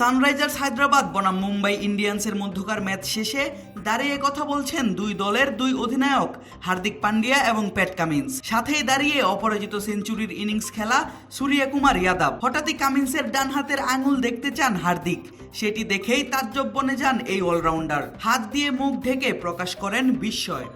Sunrisers Hyderabad, বনাম মুম্বাই ইন্ডিয়ান্সের মধ্যকার match শেষে দাঁড়িয়ে কথা বলছেন দুই দলের দুই অধিনায়ক, হার্দিক পান্ডিয়া এবং প্যাট কামিন্স। সাথেই দাঁড়িয়ে অপরাজিত সেঞ্চুরির ইনিংস খেলা সূর্যা কুমার যাদব। হঠাৎই কামিন্সের ডান হাতের আঙুল দেখতে চান হার্দিক। সেটি দেখেই তাজ্জব বনে যান এই অলরাউন্ডার। হাত দিয়ে মুখ ঢেকে প্রকাশ করেন বিস্ময়।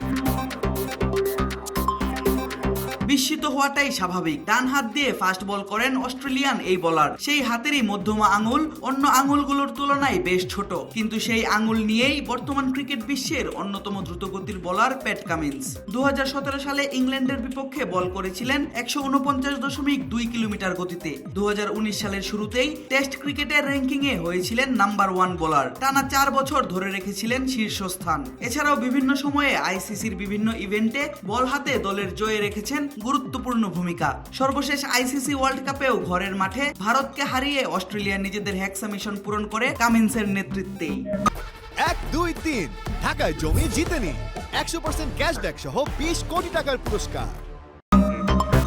বিস্মিত হওয়াটাই স্বাভাবিক। ডান হাত দিয়ে ফাস্ট বল করেন অস্ট্রেলিয়ান এই বলার। সেই হাতেরই মধ্যমা আঙুল, অন্য আঙুলগুলোর তুলনায় বেশ ছোট। কিন্তু সেই আঙুল নিয়েই বর্তমান ক্রিকেট বিশ্বের অন্যতম দ্রুতগতির বলার প্যাট কামিন্স। দু হাজার সতেরো সালে ইংল্যান্ডের বিপক্ষে বল করেছিলেন একশো উনপঞ্চাশ দশমিক দুই কিলোমিটার গতিতে। দু হাজার উনিশ সালের শুরুতেই টেস্ট ক্রিকেটের র্যাঙ্কিংয়ে হয়েছিলেন নাম্বার ওয়ান বোলার। টানা চার বছর ধরে রেখেছিলেন শীর্ষস্থান। এছাড়াও বিভিন্ন সময়ে আইসিসির বিভিন্ন ইভেন্টে বল হাতে দলের জয়ে রেখেছেন গুরুত্বপূর্ণ ভূমিকা। সর্বশেষ আইসিসি ওয়ার্ল্ড কাপেও ঘরের মাঠে ভারতকে হারিয়ে অস্ট্রেলিয়া নিজেদের হ্যাক্সা মিশন পূরণ করে কামিন্সের নেতৃত্বে এক, দুই, তিন। ঢাকায় জমি জিতে নিন একশো পার্সেন্ট ক্যাশব্যাক সহ বিশ কোটি টাকার পুরস্কার।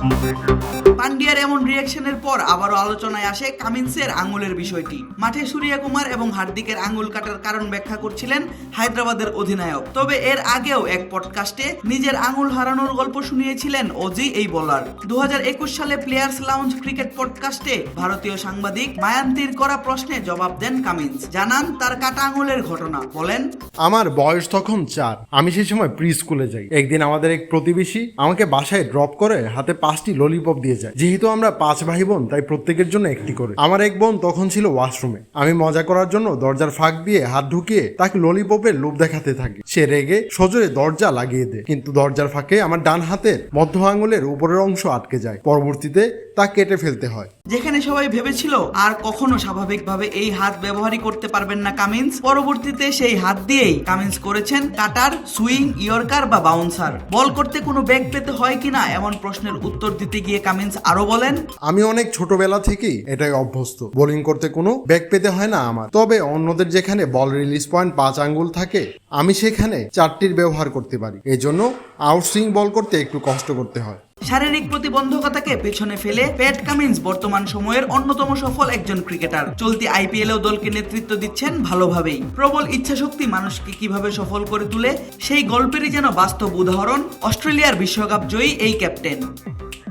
পান্ডিয়ার এমন রিয়াকশনের পর আবারও আলোচনায় আসে কামিন্সের আঙুলের বিষয়টি। মাঠে সূর্যা কুমার এবং হার্দিকের আঙুল কাটার কারণ ব্যাখ্যা করছিলেন হায়দ্রাবাদের অধিনায়ক। তবে এর আগেও এক পডকাস্টে নিজের আঙুল হারানোর গল্প শুনিয়েছিলেন অজি এই বোলার দু সালে প্লেয়ার্স লাউঞ্জ ক্রিকেট পডকাস্টে ভারতীয় সাংবাদিক মায়ান্তির করা প্রশ্নে জবাব দেন কামিন্স। জানান তার কাটা আঙুলের ঘটনা। বলেন, আমার বয়স তখন চার। আমি সেই সময় প্রি স্কুলে যাই। একদিন আমাদের এক প্রতিবেশী আমাকে বাসায় ড্রপ করে হাতে পাঁচটি ললিপপ দিয়ে যায়। যেহেতু আমরা পাঁচ ভাই বোন, তাই প্রত্যেকের জন্য একটি করে। আমার এক বোন তখন ছিল ওয়াশরুমে আমি মজা করার জন্য দরজার ফাঁক দিয়ে হাত ঢুকিয়ে তাকে ললিপপের লোভ দেখাতে থাকি। সে রেগে সজোরে দরজা লাগিয়ে দেয়। কিন্তু দরজার ফাঁকে আমার ডান হাতের মধ্য আঙুলের উপরের অংশ আটকে যায়। পরবর্তীতে তা কেটে ফেলতে হয়। যেখানে সবাই ভেবেছিল, আর কখনো স্বাভাবিকভাবে এই হাত ব্যবহারই করতে পারবেন না কামিন্স। পরবর্তীতে সেই হাত দিয়েই কামিন্স করেছেন কাটার, সুইং, ইয়র্কার বা বাউন্সার। বল করতে কোনো ব্যাগ পেতে হয় কিনা এমন প্রশ্নের উত্তর দিতে গিয়ে কামিন্স আরও বলেন, আমি অনেক ছোটবেলা থেকেই এটাই অভ্যস্ত। বোলিং করতে কোনো ব্যাক পেতে হয় না আমার। তবে অন্যদের যেখানে বল রিলিজ পয়েন্ট পাঁচ আঙ্গুল থাকে, আমি সেখানে চারটির ব্যবহার করতে পারি। এজন্য আউটসুইং বল করতে একটু কষ্ট করতে হয়। শারীরিক প্রতিবন্ধকতাকে পেছনে ফেলে প্যাট কামিন্স বর্তমান সময়ের অন্যতম সফল একজন ক্রিকেটার। চলতি আইপিএল আইপিএলেও দলকে নেতৃত্ব দিচ্ছেন ভালোভাবেই। প্রবল ইচ্ছাশক্তি মানুষকে কীভাবে সফল করে তুলে, সেই গল্পেরই যেন বাস্তব উদাহরণ অস্ট্রেলিয়ার বিশ্বকাপ জয়ী এই ক্যাপ্টেন।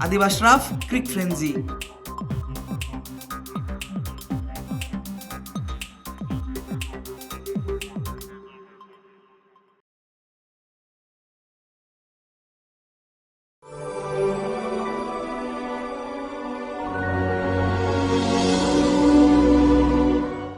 আদিবাস রাফ, ক্রিক ফ্রেন্সি।